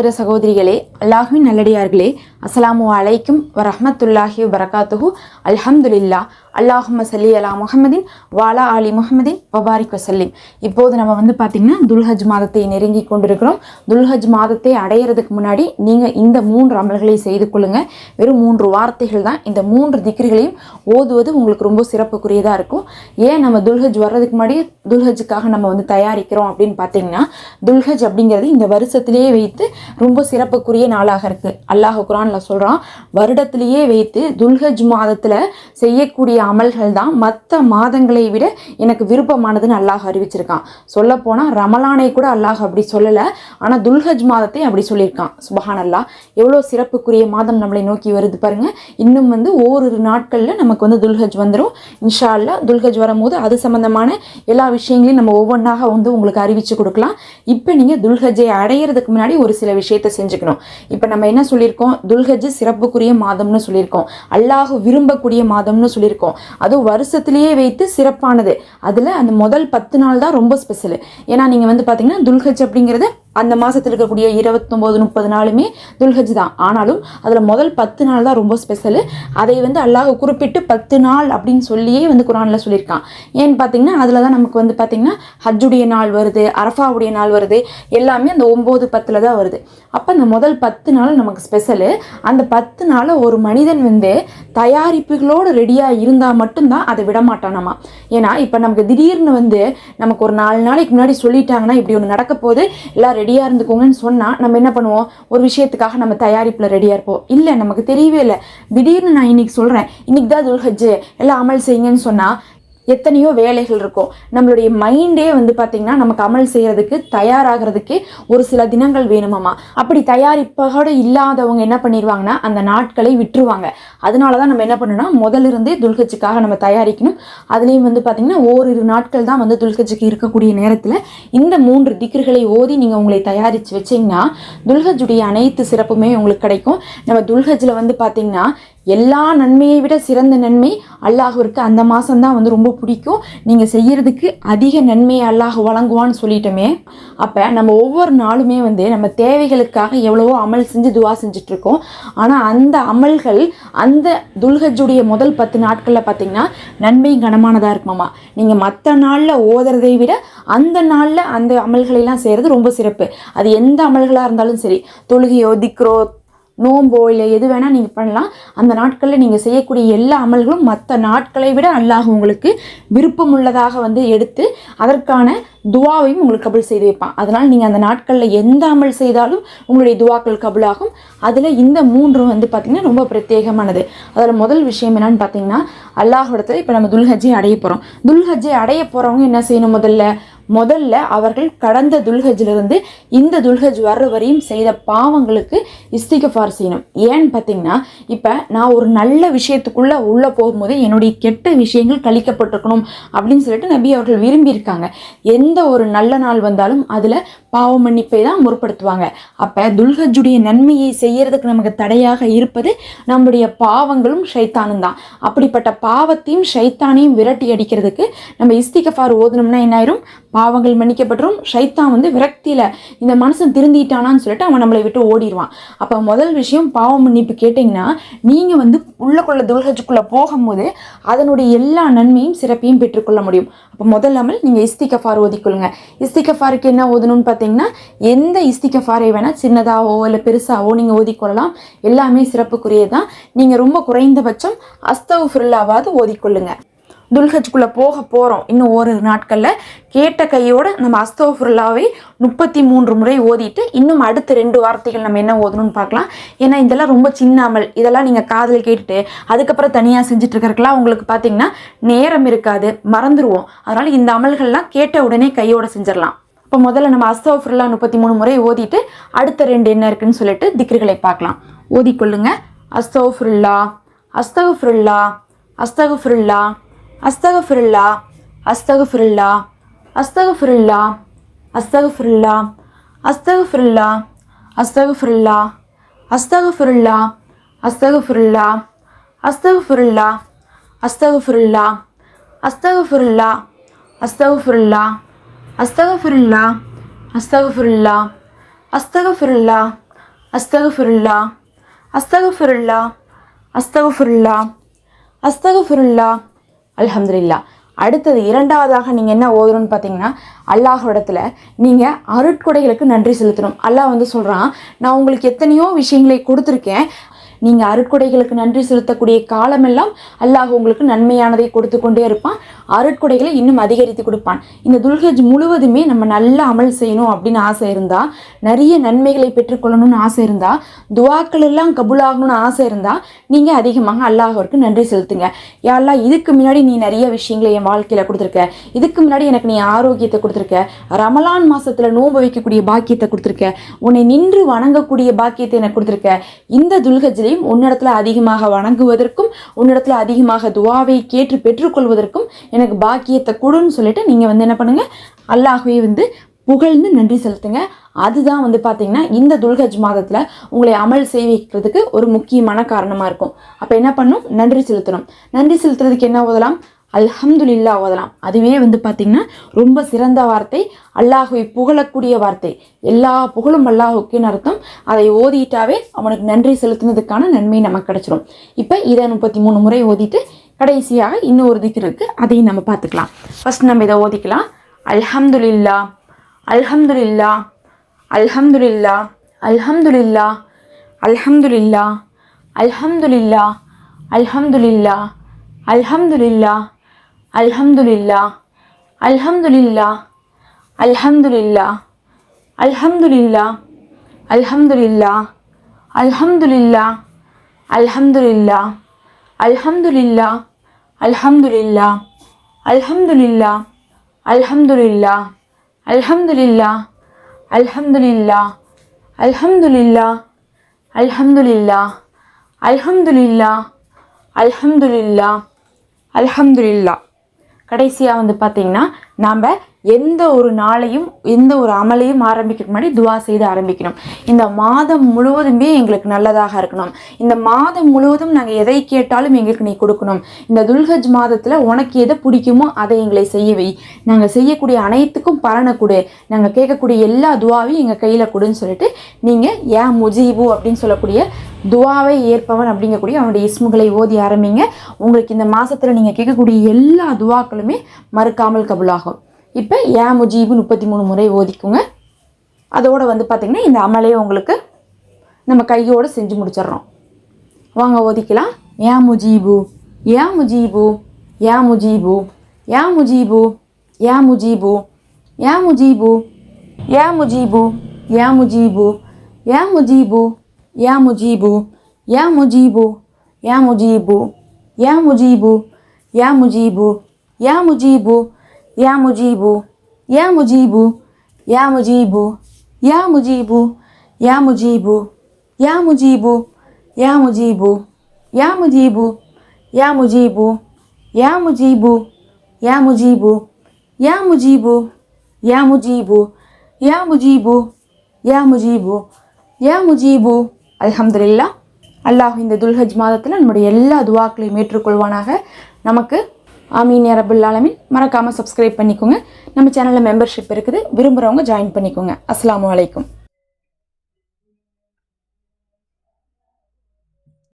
சகோதர சகோதரிகளே அல்லாஹுவின் நல்லடியார்களே அஸ்ஸலாமு அலைக்கும் வரஹமத்துல்லாஹி வரகாத்துஹு அல்ஹம்துலில்லா அல்லாஹும சல்லி அலா முஹம்மதின் வாலா அலி முஹம்மதின் வபாரிக் வசல்லிம் இப்போது நம்ம வந்து பார்த்திங்கன்னா துல்ஹஜ் மாதத்தை நெருங்கி கொண்டிருக்கிறோம் துல்ஹஜ் மாதத்தை அடையிறதுக்கு முன்னாடி நீங்கள் இந்த மூன்று அமல்களை செய்து கொள்ளுங்கள் வெறும் மூன்று வார்த்தைகள் தான் இந்த மூன்று திக்ரிகளையும் ஓதுவது உங்களுக்கு ரொம்ப சிறப்புக்குரியதாக இருக்கும் ஏன் நம்ம துல்ஹஜ் வர்றதுக்கு முன்னாடி துல்ஹஜுக்காக நம்ம வந்து தயாரிக்கிறோம் அப்படின்னு பார்த்தீங்கன்னா துல்ஹஜ் அப்படிங்கிறது இந்த வருஷத்திலேயே வைத்து ரொம்ப சிறப்புக்குரிய நாளாக இருக்குது அல்லாஹ் குரானில் சொல்கிறான் வருடத்திலேயே வைத்து துல்ஹஜ் மாதத்தில் செய்யக்கூடிய அமல்கள் தான் மற்ற மாதங்களை விட எனக்கு விருப்பமானதுன்னு அல்லாஹ் அறிவிச்சிருக்கான். சொல்லப்போனால் ரமலானை கூட அல்லாஹ் அப்படி சொல்லலை ஆனால் துல்ஹஜ் மாதத்தை அப்படி சொல்லியிருக்கான். சுபஹான் அல்லாஹ் எவ்வளோ சிறப்புக்குரிய மாதம் நம்மளை நோக்கி வருது பாருங்க. இன்னும் வந்து ஓரிரு நாட்களில் நமக்கு வந்து துல்ஹஜ் வந்துடும் இன்ஷா அல்லா துல்ஹஜ் வரும்போது அது சம்மந்தமான எல்லா விஷயங்களையும் நம்ம ஒவ்வொன்றாக வந்து உங்களுக்கு அறிவித்து கொடுக்கலாம். இப்போ நீங்கள் துல்ஹஜை அடையிறதுக்கு முன்னாடி ஒரு சில விஷயத்தை செஞ்சுக்கணும். இப்போ நம்ம என்ன சொல்லியிருக்கோம்? துல்ஹஜ் சிறப்புக்குரிய மாதம்னு சொல்லியிருக்கோம். அல்லாஹ் விரும்பக்கூடிய மாதம்னு சொல்லியிருக்கோம். அதுவும் வருஷத்துலேயே வைத்து சிறப்பானது. அதில் அந்த முதல் பத்து நாள் தான் ரொம்ப ஸ்பெஷல் ஏன்னா நீங்கள் வந்து பார்த்தீங்கன்னா துல்ஹஜ் அப்படிங்கிறது அந்த மாதத்தில் இருக்கக்கூடிய இருபத்தொம்போது முப்பது நாளுமே துல்ஹஜ் தான். ஆனாலும் அதில் முதல் பத்து நாள் தான் ரொம்ப ஸ்பெஷலு அதை வந்து அல்லாஹ் குறிப்பிட்டு பத்து நாள் அப்படின்னு சொல்லியே வந்து குரானில் சொல்லியிருக்கான். ஏன்னு பார்த்தீங்கன்னா அதில் தான் நமக்கு வந்து பார்த்திங்கன்னா ஹஜ்ஜுடைய நாள் வருது அரஃபாவுடைய நாள் வருது எல்லாமே அந்த ஒம்பது பத்தில் தான் வருது. அப்போ அந்த முதல் பத்து நாள் நமக்கு ஸ்பெஷலு அந்த பத்து நாள் ஒரு மனிதன் வந்து தயாரிப்புகளோடு ரெடியாக இருந்தால் மட்டும்தான் அதை விட மாட்டானாமா ஏன்னா இப்போ நமக்கு திடீர்னு வந்து நமக்கு ஒரு நாலு நாளைக்கு முன்னாடி சொல்லிட்டாங்கன்னா இப்படி ஒன்று நடக்க போது எல்லாம் ரெடியாக இருந்துக்கோங்கன்னு சொன்னால் நம்ம என்ன பண்ணுவோம்? ஒரு விஷயத்துக்காக நம்ம தயாரிப்பில் ரெடியாக இருப்போம். இல்லை நமக்கு தெரியவே இல்லை. திடீர்னு நான் இன்னைக்கு சொல்கிறேன் இன்றைக்கி தான் துல்ஹஜ்ஜு எல்லாம் அமல் செய்யுங்கன்னு சொன்னால் எத்தனையோ வேலைகள் இருக்கும். நம்மளுடைய மைண்டே வந்து பார்த்திங்கன்னா நமக்கு அமல் செய்கிறதுக்கு தயாராகிறதுக்கே ஒரு சில தினங்கள் வேணுமாமா. அப்படி தயாரிப்போடு இல்லாதவங்க என்ன பண்ணிடுவாங்கன்னா அந்த நாட்களை விட்டுருவாங்க. அதனால தான் நம்ம என்ன பண்ணணும்னா முதல்ல இருந்தே துல்கட்சிக்காக நம்ம தயாரிக்கணும். அதுலேயும் வந்து பார்த்திங்கன்னா ஓரிரு நாட்கள் தான் வந்து துல்கட்சிக்கு இருக்கக்கூடிய நேரத்தில் இந்த மூன்று திக்ருகளை ஓதி நீங்கள் உங்களை தயாரித்து வச்சிங்கன்னா துல்கஜுடைய அனைத்து சிறப்புமே உங்களுக்கு கிடைக்கும். நம்ம துல்கஜில் வந்து பார்த்திங்கன்னா எல்லா நன்மையை விட சிறந்த நன்மை அல்லாஹுவிற்கு அந்த மாதம்தான் வந்து ரொம்ப பிடிக்கும். நீங்கள் செய்கிறதுக்கு அதிக நன்மையை அல்லாஹ் வழங்குவான்னு சொல்லிட்டோமே. அப்போ நம்ம ஒவ்வொரு நாளுமே வந்து நம்ம தேவைகளுக்காக எவ்வளவோ அமல் செஞ்சு துவா செஞ்சிட்ருக்கோம். ஆனால் அந்த அமல்கள் அந்த துல்ஹஜுடைய முதல் பத்து நாட்களில் பார்த்தீங்கன்னா நன்மை கனமானதாக இருக்குமாம்மா நீங்கள் மற்ற நாளில் ஓதுறதை விட அந்த நாளில் அந்த அமல்களெல்லாம் செய்கிறது ரொம்ப சிறப்பு. அது எந்த அமல்களாக இருந்தாலும் சரி தொழுகையோ திக்ரோ நோம்போ இல்லை எது வேணால் நீங்கள் பண்ணலாம். அந்த நாட்களில் நீங்கள் செய்யக்கூடிய எல்லா அமல்களும் மற்ற நாட்களை விட அல்லாஹ் உங்களுக்கு விருப்பமுள்ளதாக வந்து எடுத்து அதற்கான துவாவையும் உங்களுக்கு கபுல் செய்து வைப்பான். அதனால் நீங்கள் அந்த நாட்களில் எந்த அமல் செய்தாலும் உங்களுடைய துவாக்கள் கபுலாகும். அதில் இந்த மூன்றும் வந்து பார்த்திங்கன்னா ரொம்ப பிரத்யேகமானது. அதில் முதல் விஷயம் என்னன்னு பார்த்தீங்கன்னா அல்லாஹிடத்தில் இப்போ நம்ம துல்ஹஜ்ஜை அடைய போகிறோம் துல்ஹஜ்ஜை அடைய போகிறவங்க என்ன செய்யணும் முதல்ல? முதல்ல அவர்கள் கடந்த துல்ஹஜிலிருந்து இந்த துல்ஹஜ் வர்ற வரையும் செய்த பாவங்களுக்கு இஸ்திகஃபார் செய்யணும். ஏன்னு பார்த்தீங்கன்னா இப்போ நான் ஒரு நல்ல விஷயத்துக்குள்ளே உள்ளே போகும்போது என்னுடைய கெட்ட விஷயங்கள் கழிக்கப்பட்டிருக்கணும் அப்படின்னு சொல்லிட்டு நபி அவர்கள் விரும்பியிருக்காங்க. எந்த ஒரு நல்ல நாள் வந்தாலும் அதில் பாவ மன்னிப்பை தான் முற்படுத்துவாங்க. அப்போ துல்ஹஜுடைய நன்மையை செய்யறதுக்கு நமக்கு தடையாக இருப்பது நம்முடைய பாவங்களும் ஷைத்தானும் தான். அப்படிப்பட்ட பாவத்தையும் ஷைத்தானையும் விரட்டி அடிக்கிறதுக்கு நம்ம இஸ்திகஃபார் ஓதனோம்னா என்ன ஆயிரும்? பாவங்கள் மன்னிக்கப்பட்டுரும். ஷைத்தான் வந்து விரக்தியில் இந்த மனசன் திருந்திட்டானான்னு சொல்லிட்டு அவன் நம்மளை விட்டு ஓடிடுவான் அப்போ முதல் விஷயம் பாவ மன்னிப்பு கேட்டிங்கன்னா நீங்கள் வந்து உள்ளக்குள்ள துல்ஹஜுக்குள்ளே போகும்போது அதனுடைய எல்லா நன்மையும் சிறப்பையும் பெற்றுக்கொள்ள முடியும். அப்போ முதல்லாமல் நீங்கள் இஸ்திகஃபார் ஓதிக்கொள்ளுங்க. இஸ்திகஃபாருக்கு என்ன ஓதணும்னு பார்த்தீங்கன்னா எந்த இஸ்திகஃபாரை வேணால் சின்னதாகவோ இல்லை பெருசாகவோ நீங்கள் ஓதிக்கொள்ளலாம். எல்லாமே சிறப்புக்குரியது தான் நீங்கள் ரொம்ப குறைந்தபட்சம் அஸ்தவ் ஃபில்லாவாவது ஓதிக்கொள்ளுங்கள் துல்ஹஜ்குள்ளே போக போகிறோம் இன்னும் ஓரிரு நாட்களில். கேட்ட கையோடு நம்ம அஸ்தோஃபுல்லாவை முப்பத்தி மூன்று முறை ஓதிட்டு இன்னும் அடுத்த ரெண்டு வார்த்தைகள் நம்ம என்ன ஓதணும்னு பார்க்கலாம். ஏன்னா இதெல்லாம் ரொம்ப சின்ன அமல் இதெல்லாம் நீங்கள் காதில் கேட்டுட்டு அதுக்கப்புறம் தனியாக செஞ்சுட்டு உங்களுக்கு பார்த்தீங்கன்னா நேரம் இருக்காது மறந்துடுவோம் அதனால் இந்த அமல்கள்லாம் கேட்ட உடனே கையோடு செஞ்சிடலாம். இப்போ முதல்ல நம்ம அஸ்தோஃபுல்லா முப்பத்தி மூணு முறை ஓதிட்டு அடுத்த ரெண்டு என்ன இருக்குன்னு சொல்லிட்டு திக்ருகளை பார்க்கலாம். ஓதிக்கொள்ளுங்க. அஸ்தோஃபுல்லா அஸ்தகுஃபுல்லா அஸ்தகுஃபுல்லா அஸ்தகுஃபுல்லா அஸ்தகுஃபுல்லா அஸ்தகுஃபுல்லா அஸ்தகுஃபுல்லா அஸ்தகுஃபுல்லா அஸ்தகுஃபுல்லா அஸ்தகுஃபுல்லா அஸ்தகுஃபுல்லா அஸ்தகுஃபுல்லா அஸ்தகுஃபுல்லா அஸ்தகுஃபுல்லா அஸ்தகுஃபுல்லா அஸ்தகுஃபுல்லா அஸ்தகுஃபுல்லா அஸ்தகுஃபுல்லா அஸ்தகுஃபிருல்லா அஸ்தகுஃபிருல்லா அஸ்தகுஃபிருல்லா அஸ்தகுஃபிருல்லா அல்ஹம்துலில்லா. அடுத்தது இரண்டாவதாக நீங்கள் என்ன ஓதணும்னு பார்த்தீங்கன்னா அல்லாஹ்விடத்தில் நீங்கள் அருட்கொடைகளுக்கு நன்றி செலுத்தணும். அல்லாஹ் வந்து சொல்கிறான் நான் உங்களுக்கு எத்தனையோ விஷயங்களை கொடுத்துருக்கேன் நீங்கள் அருட்கொடைகளுக்கு நன்றி செலுத்தக்கூடிய காலமெல்லாம் அல்லாஹ் உங்களுக்கு நன்மையானதை கொடுத்து கொண்டே இருப்பான். அருட்கொடைகளை இன்னும் அதிகரித்து கொடுப்பான். இந்த துல்ஹஜ் முழுவதுமே நம்ம நல்ல அமல் செய்யணும் அப்படின்னு ஆசை இருந்தால் நிறைய நன்மைகளை பெற்றுக்கொள்ளணும்னு ஆசை இருந்தால் துவாக்கள் எல்லாம் கபுலாகணும்னு ஆசை இருந்தால் நீங்கள் அதிகமாக அல்லாஹருக்கு நன்றி செலுத்துங்க. யாரெல்லாம் இதுக்கு முன்னாடி நீ நிறைய விஷயங்களை என் வாழ்க்கையில் கொடுத்துருக்க. இதுக்கு முன்னாடி எனக்கு நீ ஆரோக்கியத்தை கொடுத்துருக்க. ரமலான் மாதத்தில் நோன்பு வைக்கக்கூடிய பாக்கியத்தை கொடுத்துருக்க. உன்னை நின்று வணங்கக்கூடிய பாக்கியத்தை எனக்கு கொடுத்துருக்க. இந்த துல்கஜ்லையும் உன்னிடத்தில் அதிகமாக வணங்குவதற்கும் உன்னிடத்தில் அதிகமாக துவாவை கேட்டு பெற்றுக்கொள்வதற்கும் எனக்கு பாக்கியத்தை கொடுன்னு சொல்லிட்டு நீங்கள் வந்து என்ன பண்ணுங்க? அல்லாஹ்வை வந்து புகழ்ந்து நன்றி செலுத்துங்க. அதுதான் வந்து பார்த்தீங்கன்னா இந்த துல்கஜ் மாதத்தில் உங்களை அமல் செய்விக்கிறதுக்கு ஒரு முக்கியமான காரணமாக இருக்கும். அப்போ என்ன பண்ணும்? நன்றி செலுத்தணும். நன்றி செலுத்துறதுக்கு என்ன ஓதலாம்? அல்ஹம்துலில்லா ஓதலாம். அதுவே வந்து பார்த்திங்கன்னா ரொம்ப சிறந்த வார்த்தை அல்லாஹுவை புகழக்கூடிய வார்த்தை. எல்லா புகழும் அல்லாஹுக்குன்னு அர்த்தம். அதை ஓதிட்டாவே அவனுக்கு நன்றி செலுத்தினதுக்கான நன்மை நமக்கு கிடச்சிரும். இப்போ இதை முப்பத்தி மூணு முறை ஓதிட்டு கடைசியாக இன்னொரு திக்கு இருக்குது அதையும் நம்ம பார்த்துக்கலாம் ஃபஸ்ட் நம்ம இதை ஓதிக்கலாம். அல்ஹம்துலில்லா அல்ஹம்துலில்லா அல்ஹம்துலில்லா அல்ஹம்துலில்லா அல்ஹம்துலில்லா அல்ஹம்துலில்லா அல்ஹம்துலில்லா அல்ஹம்துலில்லா 알함두릴라 알함두릴라 알함두릴라 알함두릴라 알함두릴라 알함두릴라 알함두릴라 알함두릴라 알함두릴라 알함두릴라 알함두릴라 알함두릴라 알함두릴라 알함두릴라 알함두릴라 알함두릴라 알함두릴라 알함두릴라 கடைசியாக வந்து பார்த்தீங்கன்னா நாம் எந்த ஒரு நாளையும் எந்த ஒரு அமலையும் ஆரம்பிக்கிறதுக்கு முன்னாடி துவா செய்து ஆரம்பிக்கணும். இந்த மாதம் முழுவதுமே எங்களுக்கு நல்லதாக இருக்கணும். இந்த மாதம் முழுவதும் நாங்கள் எதை கேட்டாலும் எங்களுக்கு நீ கொடுக்கணும். இந்த துல்ஹஜ் மாதத்தில் உனக்கு எதை பிடிக்குமோ அதை எங்களை செய்ய வை. நாங்கள் செய்யக்கூடிய அனைத்துக்கும் பலனை கொடு. நாங்கள் கேட்கக்கூடிய எல்லா துவாவையும் எங்கள் கையில் கொடுன்னு சொல்லிட்டு நீங்கள் ஏன் முஜீபு அப்படின்னு சொல்லக்கூடிய துவாவை ஏற்பவன் அப்படிங்கக்கூடிய அவனுடைய இஸ்முகளை ஓதி ஆரம்பிங்க. உங்களுக்கு இந்த மாதத்தில் நீங்கள் கேட்கக்கூடிய எல்லா துவாக்களுமே மறுக்காமல் கபுலாகும். இப்போ ஏ முஜீபு முப்பத்தி மூணு முறை ஓதிக்குங்க அதோடு வந்து பார்த்திங்கன்னா இந்த அமலையை உங்களுக்கு நம்ம கையோடு செஞ்சு முடிச்சிடுறோம் வாங்க ஓதிக்கலாம் ஏ முஜீபு ஏ முஜீபு ஏ முஜீபு ஏ முஜீபு ஏ முஜீபு ஏ முஜீபு ஏ முஜீபு ஏ முஜீபு ஏ முஜீபு ஏ முஜீபு ஏ முஜீபு ஏ முஜீபு ஏ முஜீபு ஏ முஜீபு ஏ முஜீபு யா முஜீபு யா முஜீபு யா முஜீபு யா முஜீபு யா முஜீபு யா முஜீபு யா முஜீபு யா முஜீபு யா முஜீபு யா முஜீபு யா முஜீபு யா முஜீபு யா முஜீபு யா முஜீபு யா முஜீபு யா முஜீபு அலமதுல்லா அல்லாஹ் இந்த துல்ஹஜ் மாதத்தில் நம்முடைய எல்லா துவாக்களையும் ஏற்றுக்கொள்வானாக நமக்கு ஆமீன் ரபுல் ஆலமின். மறக்காமல் சப்ஸ்கிரைப் பண்ணிக்கோங்க. நம்ம சேனலில் மெம்பர்ஷிப் இருக்குது. விரும்புகிறவங்க ஜாயின் பண்ணிக்கோங்க. அஸ்லாம் அலைக்கும்.